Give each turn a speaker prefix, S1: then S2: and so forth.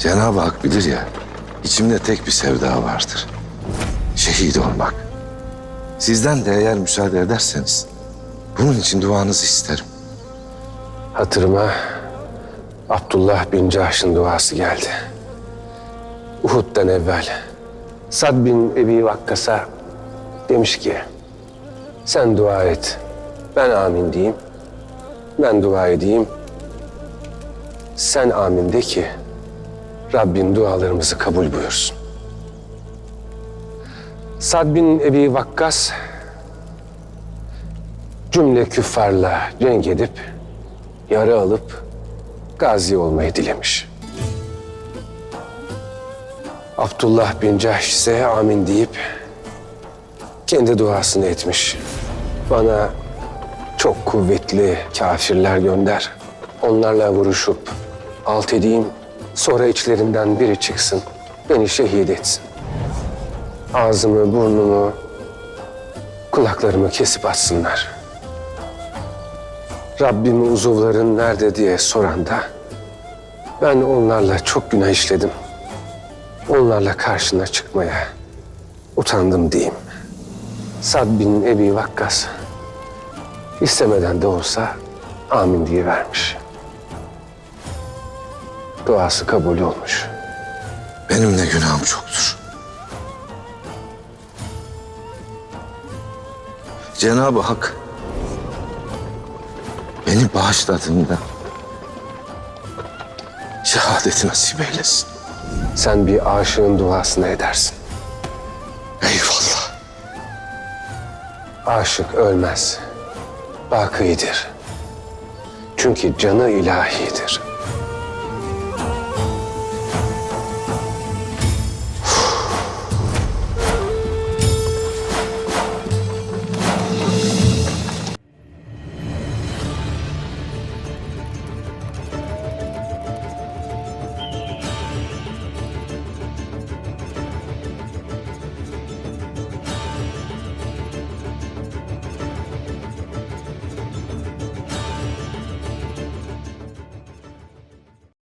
S1: Cenab-ı Hak bilir ya, içimde tek bir sevda vardır. Şehit olmak. Sizden de eğer müsaade ederseniz, bunun için duanızı isterim.
S2: Hatırıma Abdullah bin Cahş'ın duası geldi. Uhud'dan evvel Sad bin Ebi Vakkas'a demiş ki sen dua et, ben amin diyeyim. Ben dua edeyim, sen amin de ki Rabbin dualarımızı kabul buyursun. Sad bin Ebi Vakkas cümle küffarla cenk edip yara alıp gazi olmayı dilemiş. Abdullah bin Cahş ise amin deyip kendi duasını etmiş. Bana çok kuvvetli kafirler gönder. Onlarla vuruşup alt edeyim. Sonra içlerinden biri çıksın. Beni şehit etsin. Ağzımı, burnumu, kulaklarımı kesip atsınlar. Rabbim uzuvların nerede diye soranda ben onlarla çok günah işledim. Onlarla karşına çıkmaya utandım diyeyim. Sad bin Ebi Vakkas istemeden de olsa amin diye vermiş. Duası kabul olmuş.
S1: Benim de günahım çoktur. Cenab-ı Hak beni bağışladığında şehadeti nasip eylesin.
S2: Sen bir aşığın duasını edersin.
S1: Eyvallah.
S2: Aşık ölmez. Bakıdır. Çünkü canı ilahidir.